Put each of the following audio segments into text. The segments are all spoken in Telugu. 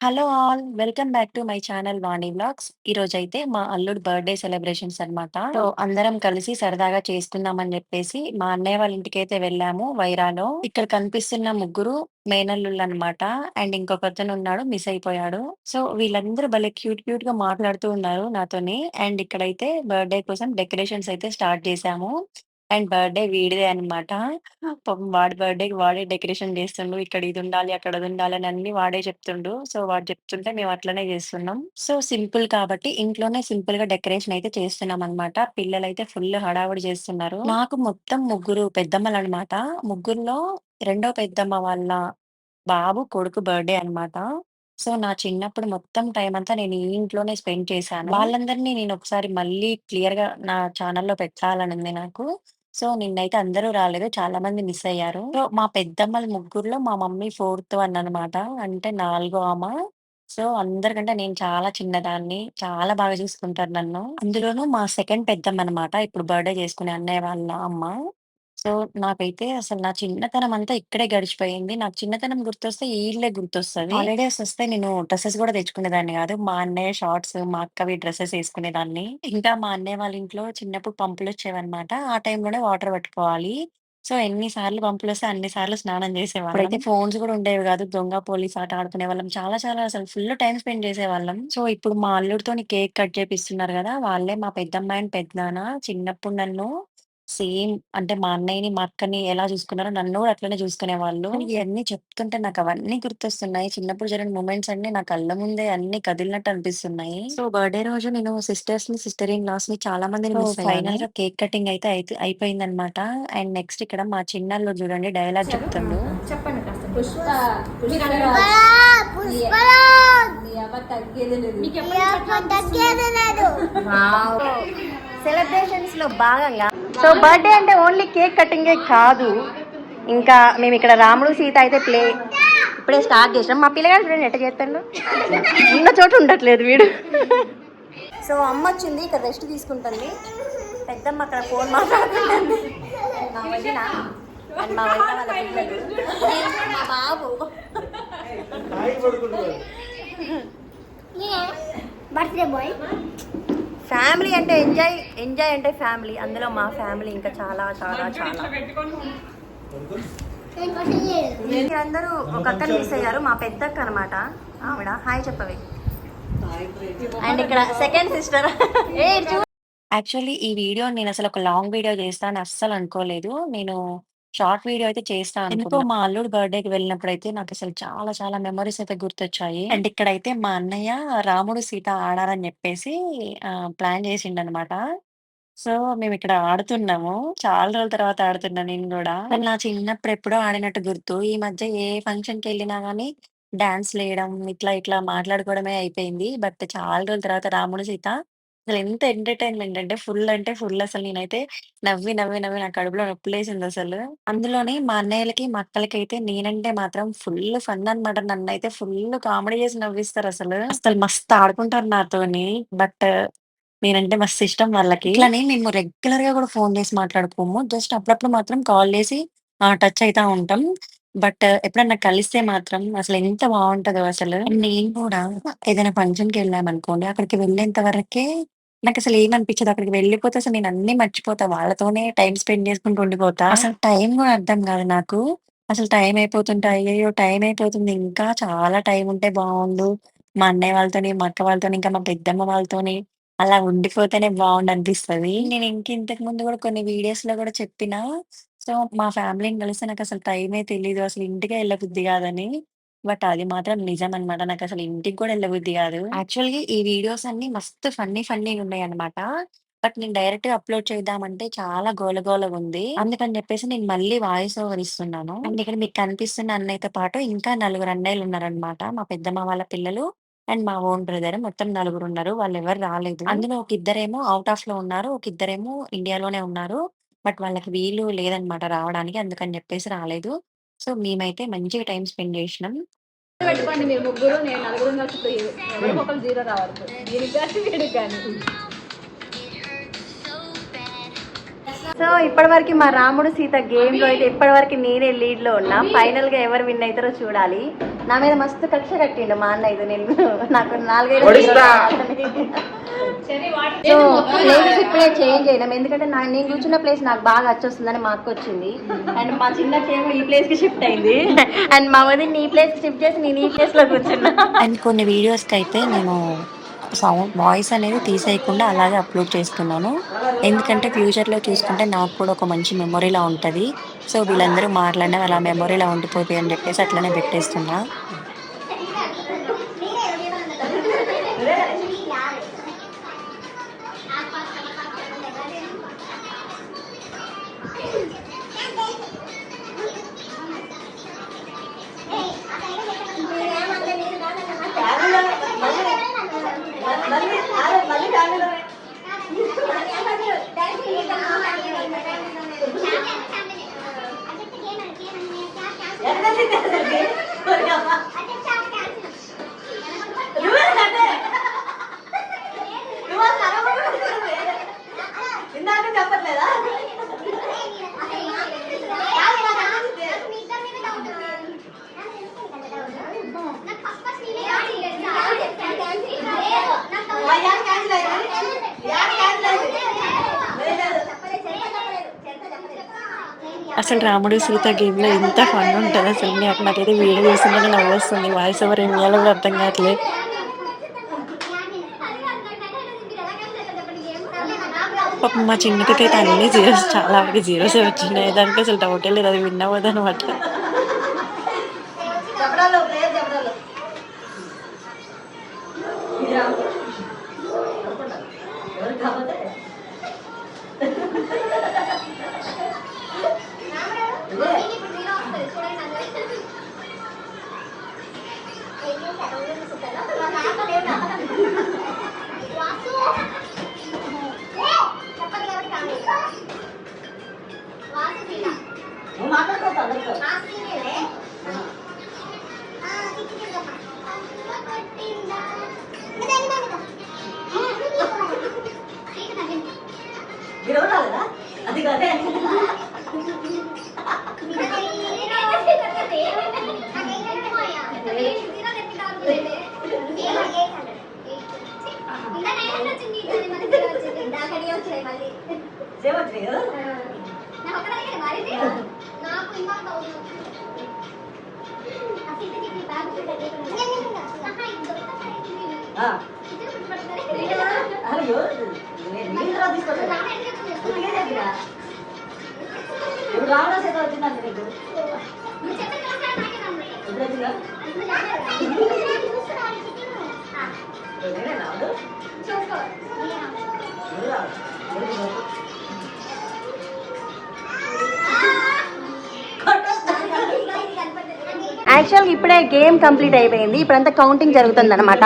Hello all! Welcome back to my channel Vani రోజు అయితే మా అల్లుడు బర్త్‌డే సెలబ్రేషన్స్ అనమాట. సో, అందరం కలిసి సరదాగా చేసుకుందామని చెప్పేసి మా అన్నయ్య వాళ్ళ ఇంటికైతే వెళ్ళాము వైరాలో. ఇక్కడ కనిపిస్తున్న ముగ్గురు మేనల్లుళ్ళు అనమాట అండ్ ఇంకొకతను ఉన్నాడు మిస్ అయిపోయాడు. సో, వీళ్ళందరూ భలే క్యూట్ క్యూట్గా మాట్లాడుతూ ఉన్నారు నాతోని. అండ్ ఇక్కడైతే బర్త్‌డే కోసం డెకరేషన్స్ అయితే స్టార్ట్ చేశాము అండ్ బర్త్‌డే వీడిదే అనమాట. పాపం వాడి బర్త్‌డేకి వాడే డెకరేషన్ చేస్తుండు ఇక్కడ ఇదుండాలి, అక్కడ అదుండాలి అని అన్నీ వాడే చెప్తుండు. సో, వాడు చెప్తుంటే మేము అట్లనే చేస్తున్నాం సో, సింపుల్ కాబట్టి ఇంట్లోనే సింపుల్‌గా డెకరేషన్ అయితే చేస్తున్నామనమాట. పిల్లలైతే ఫుల్ హడావుడి చేస్తున్నారు నాకు మొత్తం ముగ్గురు పెద్దమ్మలనమాట. ముగ్గురిలో రెండో పెద్దమ్మ వాళ్ళ బాబు, కొడుకు బర్త్‌డే అనమాట. సో, నా చిన్నప్పుడు మొత్తం టైం అంతా నేను ఈ ఇంట్లోనే స్పెండ్ చేశాను. వాళ్ళందరిని నేనొకసారి మళ్ళీ క్లియర్‌గా నా ఛానెల్‌లో పెట్టాలనుంది నాకు. సో, నిన్నైతే అందరూ రాలేదు. చాలా మంది మిస్ అయ్యారు. సో, మా పెద్దమ్మల ముగ్గురిలో మా మమ్మీ ఫోర్త్ వన్ అనమాట. అంటే నాలుగో అమ్మ సో, అందరికంటే నేను చాలా చిన్నదాన్ని. చాలా బాగా చూసుకుంటారు నన్ను. అందులోనూ మా సెకండ్ పెద్దమ్మనమాట. ఇప్పుడు బర్త్‌డే చేసుకునే అన్నయ్య వాళ్ళ అమ్మ. సో, నాకైతే అసలు నా చిన్నతనం అంతా ఇక్కడే గడిచిపోయింది. నాకు చిన్నతనం గుర్తొస్తే ఈ ఇల్లే గుర్తొస్తది. హాలిడేస్ వస్తే నేను డ్రెసెస్ గూడా తెచ్చుకునేదాన్ని గాదు. మా అన్నయ్య షార్ట్స్, మా అక్కవి డ్రెసెస్ ఏసుకునేదాన్ని. ఇంకా మా అన్నయ్య వాళ్ళ ఇంట్లో చిన్నప్పుడు పంపులొచ్చేవన్నమాట. ఆ టైంలోనే వాటర్ పట్టుకోవాలి. సో, ఎన్ని సార్లు పంపులొస్తే అన్ని సార్లు స్నానం జేసేవాళ్ళం. అప్పుడైతే ఫోన్స్ గూడా ఉండేవి గాదు. దొంగ, పోలీస్ ఆట ఆడుకునేవాళ్ళం. చాలా చాలా అసలు ఫుల్ టైమ్ స్పెండ్ చేసేవాళ్ళం. సో, ఇప్పుడు మా అల్లుడితోని కేక్ కట్ చేపిస్తున్నారు గదా! వాళ్ళే మా పెద్దమ్మ అండ్ పెద్దనాన్న చిన్నప్పుడు నన్ను సేమ్ అంటే మా అన్నయ్యని, మా అక్కని ఎలా చూసుకున్నారో నన్ను గూడా అట్లనే చూసుకునేవాళ్ళు. ఇయన్నీ చెప్తుంటే నాకవన్నీ గుర్తొస్తున్నాయి. చిన్నప్పుడు జరిగిన మొమెంట్స్ అన్నీ నా కళ్ళ ముందే అన్నీ కదిలినట్టు అనిపిస్తున్నాయి. సో, బర్త్‌డే రోజు నేను సిస్టర్స్‌ని, సిస్టర్ ఇన్ లాస్‌ని చాలా మందిని సో, మిస్ అయ్యాను. ఫైనల్‌గా కేక్ కటింగ్ అయితే అయిత్ అయిపోయిందనమాట. అండ్ నెక్స్ట్ ఇక్కడ మా చిన్నల్లుడు చూడండి డైలాగ్ చెప్తుండు. చెప్పండి కాస్త పుష్ప పుష్పరాజ్, పుష్పరాజ్. నీ అవ్వ తగ్గేది లేదు మీకు ఈ అప్ప తగ్గేది లేదు. సెలబ్రేషన్స్లో భాగంగా సో బర్త్డే అంటే ఓన్లీ కేక్ కటింగే కాదు. ఇంకా మేము ఇక్కడ రాముడు సీత అయితే ప్లే ఇప్పుడే స్టార్ట్ చేసాం మా పిల్లగాడు చూడండి ఎట్ట చేస్తాడు. ఉన్న చోట ఉండట్లేదు వీడు. సో అమ్మ వచ్చింది ఇక్కడ రెస్ట్ తీసుకుంటుంది. పెద్దమ్మ అక్కడ ఫోన్ మాట్లాడుతుంది మా వదిన and మా వదిన వాళ్ళ పిల్లలు. నేను మా బాబు. బర్త్డే బాయ్ ఫ్యామిలీ అంటే ఎంజాయ్ ఎంజాయ్ అంటే ఫ్యామిలీ. అందులో మా ఫ్యామిలీ ఇంకా చాలా చాలా చాలా. మీరందరూ ఒక అక్కని మిస్ అయ్యారు మా పెద్ద అక్క అనమాట ఆవిడ హాయ్ చెప్పవి. అండ్ ఇక్కడ సెకండ్ సిస్టర్ యాక్చువల్లీ ఈ వీడియో నేను అసలు ఒక లాంగ్ వీడియో చేస్తాను అస్సలు అనుకోలేదు. నేను షార్ట్ వీడియో అయితే చేస్తా అనుకున్నా. ఎందుకో మా అల్లుడు బర్త్‌డేకి వెళ్ళినప్పుడైతే నాకసలు చాలా చాలా మెమోరీస్ అయితే గుర్తొచ్చాయి. అండ్ ఇక్కడైతే మా అన్నయ్య రాముడు, సీత ఆడాలని చెప్పేసి ఆహ్, ప్లాన్ చేసిండనమాట. సో, మేమిక్కడ ఆడుతున్నాము. చాలా రోజుల తర్వాత ఆడుతున్నా నేను గూడా. కానీ నా చిన్నప్పుడు ఎప్పుడో ఆడినట్టు గుర్తు. ఈ మధ్య ఏ ఫంక్షన్‌కెళ్ళినా గానీ డాన్స్‌లేయడం ఇట్లా ఇట్లా మాట్లాడుకోవడమే అయిపోయింది. బట్ చాలా రోజుల తర్వాత రాముడు, సీత అసలెంత ఎంటర్‌టైన్‌మెంట్ అంటే ఫుల్ అంటే ఫుల్ అసలు నేనైతే నవ్వి, నవ్వి, నవ్వి నా కడుపులో నొప్పులేసిందసలు. అందులోని మా అన్నయ్యలకి, మా అక్కలకైతే నేనంటే మాత్రం ఫుల్ ఫన్ అనమాట. నన్నైతే ఫుల్ కామెడీ చేసి నవ్విస్తారసలు. అసలు మస్తు ఆడుకుంటారు నాతోని. బట్ నేనంటే మస్తు ఇష్టం వాళ్ళకి. ఇట్లనే మేము రెగ్యులర్‌గా కూడా ఫోన్ చేసి మాట్లాడుకోము. జస్ట్ అప్పుడప్పుడు మాత్రం కాల్ చేసి ఆహ్, టచ్ అయితా ఉంటాం. బట్ ఎప్పుడన్నా కలిస్తే మాత్రం అసలెంత బావుంటదో అసలు. నేను కూడా ఏదైనా ఫంక్షన్‌కెళ్ళామనుకోండి అక్కడికి వెళ్ళేంత వరకే నాకసలు ఏమనిపించదు. అక్కడికి వెళ్ళిపోతే అసలు నేను అన్ని మర్చిపోతా. వాళ్ళతోనే టైమ్ స్పెండ్ చేసుకుంటూ ఉండిపోతా. అసలు టైం కూడా అర్థం కాదు నాకు. అసలు టైం అయిపోతుంటే అయ్యయ్యో! టైం అయిపోతుంది. ఇంకా చాలా టైం ఉంటే బావుండు. మా అన్నయ్య వాళ్ళతోని, మా అక్క వాళ్ళతోని, ఇంకా మా పెద్దమ్మ వాళ్ళతోని అలా ఉండిపోతేనే బావుండనిపిస్తది. నేను ఇంక ఇంతకు ముందు కూడా కొన్ని వీడియోస్‌లో కూడా చెప్పినా. సో, మా ఫ్యామిలీని కలిస్తే నాకసలు టైమే తెలీదు. అసలు ఇంటికే ఎళ్ళబుద్ధి కాదని. బట్ అది మాత్రం నిజమనమాట. నాకసలు ఇంటికి కూడా ఎళ్ళబుద్ధి కాదు. యాక్చువల్‌గా ఈ వీడియోస్ అన్నీ మస్తు ఫన్నీ ఫన్నీగా ఉన్నాయన్నమాట. బట్ నేను డైరెక్ట్‌గా అప్‌లోడ్ చేద్దామంటే చాలా గోల గోలగుంది. అందుకని చెప్పేసి నేను మళ్ళీ వాయిస్ ఓవర్ ఇస్తున్నాను. అండ్ ఇక్కడ మీకు కనిపిస్తున్న అన్నయ్యతో పాటు ఇంకా నలుగురు అన్నయ్యలున్నారనమాట. మా పెద్దమ్మ వాళ్ళ పిల్లలు అండ్ మా ఓన్ బ్రదర్ మొత్తం నలుగురున్నారు. వాళ్ళెవరు రాలేదు. అందులో ఒక ఇద్దరేమో ఔట్ ఆఫ్‌లో ఉన్నారు. ఒక ఇద్దరేమో ఇండియాలోనే ఉన్నారు. బట్ వాళ్ళకి వీలు లేదనమాట రావడానికి. అందుకని చెప్పేసి రాలేదు. సో, మేమైతే మంచిగా టైమ్ స్పెండ్ చేసినాం. పెట్టుకోండి మీరు ముగ్గురు నేను నలుగురు కలిసి ఇప్పుడు ఎవరికి ఒకరు జీరో రావాలి దీనికి కానీ వీడికి కానీ సో ఇప్పటివరకు మా రాముడు సీత గేమ్లో అయితే ఇప్పటివరకు నేనే లీడ్లో ఉన్నా ఫైనల్గా ఎవరు విన్ అవుతారో చూడాలి నా మీద మస్తు కక్ష కట్టిండు మా అన్న ఇది నేను నాకు నాలుగైదు ప్లేసెస్ ఇప్పుడే చేంజ్ అయినాం ఎందుకంటే నా నేను కూర్చున్న ప్లేస్ నాకు బాగా వచ్చేస్తుందని మా అక్క వచ్చింది. అండ్ మా చిన్నకేమో ఈ ప్లేస్కి షిఫ్ట్ అయింది. అండ్ మా వదిన ఈ ప్లేస్ షిఫ్ట్ చేసి నేను ఈ ప్లేస్లో కూర్చున్నా. అండ్ కొన్ని వీడియోస్కి అయితే నేను సౌండ్ వాయిస్ అనేది తీసేయకుండా అలాగే అప్లోడ్ చేస్తున్నాను. ఎందుకంటే ఫ్యూచర్లో చూసుకుంటే నాకు కూడా ఒక మంచి మెమొరీలా ఉంటుంది. సో వీళ్ళందరూ మాట్లాడినా అలా మెమొరీలా ఉండిపోతాయి అని చెప్పేసి అట్లనే పెట్టేస్తున్నా. Thời! అసలు రాముడు సీత గేమ్లో ఎంత ఫన్ ఉంటుంది అసలు. నాకు నాకైతే వీడియో చేస్తుంటే నవ్వు వస్తుంది వాయిస్ ఓవర్ ఏం చేయాలో కూడా అర్థం కావట్లేదు. పాప మా చిన్నకైతే అన్ని జీరోస్ చాలా వరకు జీరోస్ వచ్చినాయి. దానికి అసలు డౌటే లేదు. అది విన్ అవ్వదు అనమాట ಗಿಡವಲ್ಲ ఇప్పుడు రావడం సేత వచ్చిందండి నీకు? యాక్చువల్గా ఇప్పుడే గేమ్ కంప్లీట్ అయిపోయింది. ఇప్పుడంతా కౌంటింగ్ జరుగుతుంది అనమాట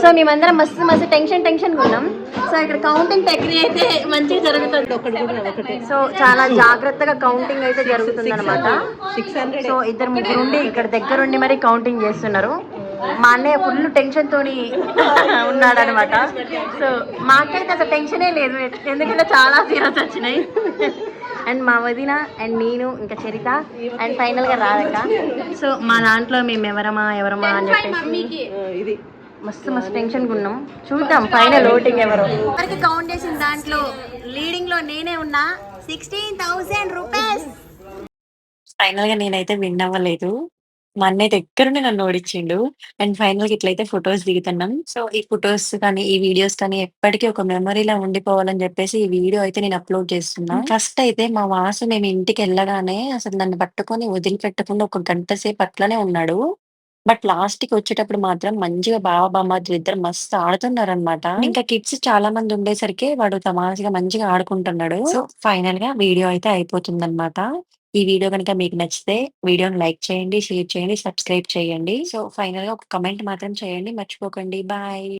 సో మేమందరం మస్తు మస్తు టెన్షన్ టెన్షన్ ఉన్నాం. సో ఇక్కడ కౌంటింగ్ టెక్నిక్ అయితే మంచిగా జరుగుతుంది. సో చాలా జాగ్రత్తగా కౌంటింగ్ అయితే జరుగుతుంది అనమాట సో ఇద్దరు ముగ్గురు ఉండి ఇక్కడ దగ్గరుండి మరి కౌంటింగ్ చేస్తున్నారు. మా అన్నయ్య ఫుల్ టెన్షన్ తోని ఉన్నాడు అనమాట సో మాకైతే అసలు టెన్షనే లేదు. ఎందుకంటే చాలా సీరియస్ వచ్చినాయి. అండ్ మా వదిన అండ్ నేను ఇంకా చరిత అండ్ ఫైనల్గా రాధక. సో మా దాంట్లో మేము ఎవరమా ఎవరమా అని చెప్పేసి మస్తు మస్తు టెన్షన్ ఉన్నాం. చూద్దాం ఫైనల్ ఓటింగ్ ఎవరు? కౌంట్ చేసిన దాంట్లో లీడింగ్లో నేనే ఉన్నా. సిక్స్టీన్ థౌసండ్ రూపీస్ ఫైనల్గా నేనైతే విన్ అవ్వలేదు. మా అన్నయ్య దగ్గరుండి నన్ను ఓడించిండు. అండ్ ఫైనల్గా ఇట్లయితే ఫొటోస్ దిగుతున్నాం సో ఈ ఫొటోస్ కానీ ఈ వీడియోస్ కానీ ఎప్పటికీ ఒక మెమరీలా ఉండిపోవాలని చెప్పేసి ఈ వీడియో అయితే నేను అప్లోడ్ చేస్తున్నా. ఫస్ట్ అయితే మా వాసు మేము ఇంటికి వెళ్ళగానే అసలు నన్ను పట్టుకొని వదిలిపెట్టకుండా ఒక గంట సేపు అట్లనే ఉన్నాడు. బట్ లాస్ట్కి వచ్చేటప్పుడు మాత్రం మంచిగా బావ బామ్మర్దులు ఇద్దరు మస్తు ఆడుతున్నారు అనమాట ఇంకా కిడ్స్ చాలా మంది ఉండేసరికి వాడు తమాషగా మంచిగా ఆడుకుంటున్నాడు. సో ఫైనల్గా వీడియో అయితే అయిపోతుంది ఈ వీడియో కనుక మీకు నచ్చితే వీడియోని లైక్ చేయండి షేర్ చేయండి సబ్స్క్రైబ్ చేయండి. సో ఫైనల్గా ఒక కమెంట్ మాత్రం చేయండి. మర్చిపోకండి. బాయ్.